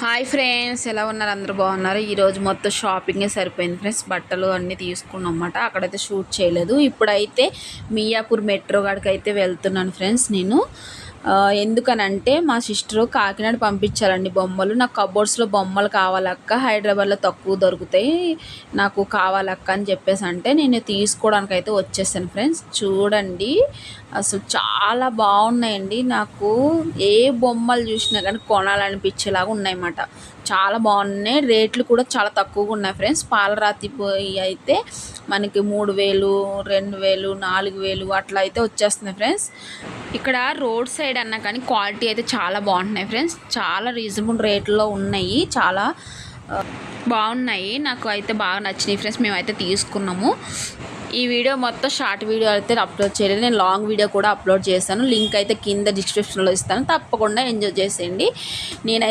Hi friends ఎలా ఉన్నారు? అందరూ బాగున్నారు? ఈరోజు మొత్తం షాపింగే సరిపోయింది ఫ్రెండ్స్ బట్టలు అన్నీ తీసుకున్నాం అన్నమాట అక్కడైతే షూట్ చేయలేదు. ఇప్పుడైతే మియాపూర్ మెట్రో కాడికి అయితే వెళ్తున్నాను ఫ్రెండ్స్ నేను. ఎందుకనంటే మా సిస్టర్ కాకినాడ పంపించాలండి బొమ్మలు. నాకు కబోర్డ్స్లో బొమ్మలు కావాలక్క హైదరాబాద్లో తక్కువ దొరుకుతాయి నాకు కావాలక్క అని చెప్పేసి అంటే నేను తీసుకోవడానికి అయితే వచ్చేసాను ఫ్రెండ్స్. చూడండి అసలు చాలా బాగున్నాయండి. నాకు ఏ బొమ్మలు చూసినా కానీ కొనాలనిపించేలాగా ఉన్నాయన్నమాట. చాలా బాగున్నాయి. రేట్లు కూడా చాలా తక్కువగా ఉన్నాయి ఫ్రెండ్స్. పాలరాతి పోయి అయితే మనకి మూడు వేలు రెండు వేలు నాలుగు వేలు అట్లా అయితే వచ్చేస్తున్నాయి ఫ్రెండ్స్. ఇక్కడ రోడ్ సైడ్ అన్నా కానీ క్వాలిటీ అయితే చాలా బాగుంటున్నాయి ఫ్రెండ్స్. చాలా రీజనబుల్ రేట్లో ఉన్నాయి. చాలా బాగున్నాయి. నాకు అయితే బాగా నచ్చినాయి ఫ్రెండ్స్. మేమైతే తీసుకున్నాము. ఈ వీడియో మొత్తం షార్ట్ వీడియో అయితే అప్లోడ్ చేయలేదు. నేను లాంగ్ వీడియో కూడా అప్లోడ్ చేశాను. లింక్ అయితే కింద డిస్క్రిప్షన్లో ఇస్తాను. తప్పకుండా ఎంజాయ్ చేసేయండి. నేను